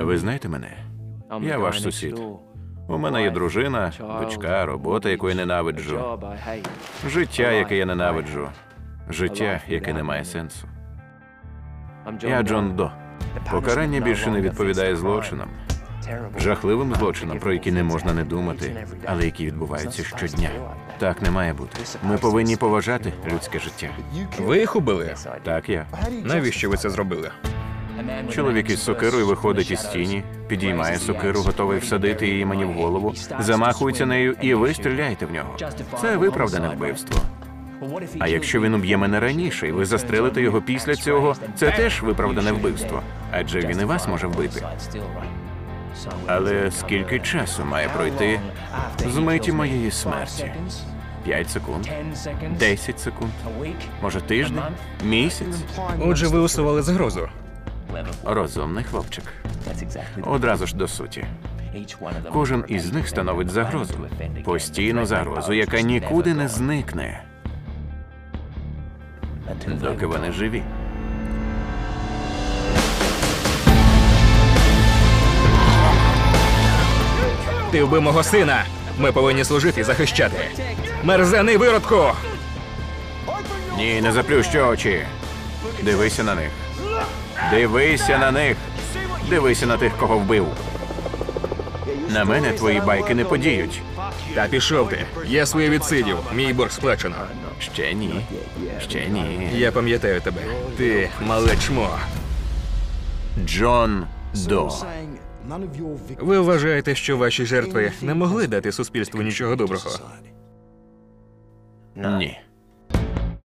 Ви знаєте мене? Я ваш сусід. У мене є дружина, дочка, робота, яку я ненавиджу, життя, яке я ненавиджу, життя, яке не має сенсу. Я Джон До. Покарання більше не відповідає злочинам, жахливим злочинам, про які не можна не думати, але які відбуваються щодня. Так не має бути. Ми повинні поважати людське життя. Ви їх убили? Так я. Навіщо ви це зробили? Чоловік із сокирою виходить із тіні, підіймає сокиру, готовий всадити її мені в голову, замахується нею, і ви стріляєте в нього. Це виправдане вбивство. А якщо він уб'є мене раніше, і ви застрелите його після цього, це теж виправдане вбивство. Адже він і вас може вбити. Але скільки часу має пройти з миті моєї смерті? П'ять секунд, десять секунд, може тиждень, місяць? Отже, ви усували загрозу. Розумний хлопчик. Одразу ж до суті. Кожен із них становить загрозу. Постійну загрозу, яка нікуди не зникне, доки вони живі. Ти вбив мого сина. Ми повинні служити і захищати. Мерзений виродку! Ні, не заплющу очі. Дивися на них. Дивися на них. Дивися на тих, кого вбив. На мене твої байки не подіють. Та пішов ти. Я своє відсидів. Мій борг сплачено. Ще ні. Ще ні. Я пам'ятаю тебе. Ти мале чмо. Джон До. Ви вважаєте, що ваші жертви не могли дати суспільству нічого доброго? Ні.